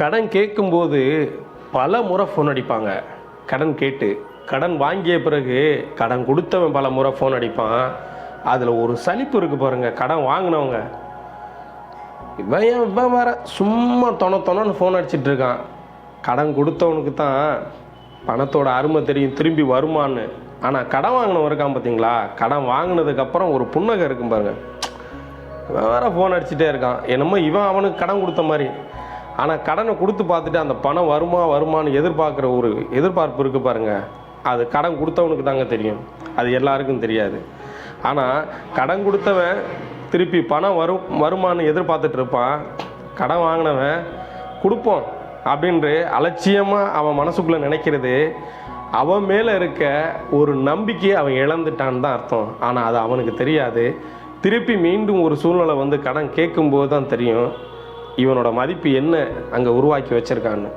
கடன் கேட்கும்போது பல முறை ஃபோன் அடிப்பாங்க. கடன் கேட்டு கடன் வாங்கிய பிறகு கடன் கொடுத்தவன் பல முறை ஃபோன் அடிப்பான். அதில் ஒரு சலிப்பு இருக்குது பாருங்கள் கடன் வாங்கினவங்க. இவன் இவன் வேற சும்மா தொண தொணன்னு ஃபோன் அடிச்சிட்டு இருக்கான். கடன் கொடுத்தவனுக்கு தான் பணத்தோட அருமை தெரியும் திரும்பி வருமான்னு. ஆனால் கடன் வாங்கினவன் இருக்கான் பார்த்தீங்களா கடன் வாங்கினதுக்கப்புறம் ஒரு புன்னகை இருக்கும் பாருங்கள் வேற ஃபோன் அடிச்சுட்டே இருக்கான். என்னமோ இவன் அவனுக்கு கடன் கொடுத்த மாதிரி. ஆனால் கடனை கொடுத்து பார்த்துட்டு அந்த பணம் வருமா வருமான்னு எதிர்பார்க்குற ஒரு எதிர்பார்ப்பு இருக்குது பாருங்க. அது கடன் கொடுத்தவனுக்கு தாங்க தெரியும். அது எல்லாருக்கும் தெரியாது. ஆனால் கடன் கொடுத்தவன் திருப்பி பணம் வரும் வருமானு எதிர்பார்த்துட்டு இருப்பான். கடன் வாங்கினவன் கொடுப்போம் அப்படின்று அலட்சியமாக அவன் மனசுக்குள்ளே நினைக்கிறது. அவன் மேலே இருக்க ஒரு நம்பிக்கையை அவன் இழந்துட்டான்னு தான் அர்த்தம். ஆனால் அது அவனுக்கு தெரியாது. திருப்பி மீண்டும் ஒரு சூழ்நிலை வந்து கடன் கேட்கும்போது தான் தெரியும். இவனோட மதிப்பு என்ன அங்கே உருவாக்கி வச்சுருக்கான்னு.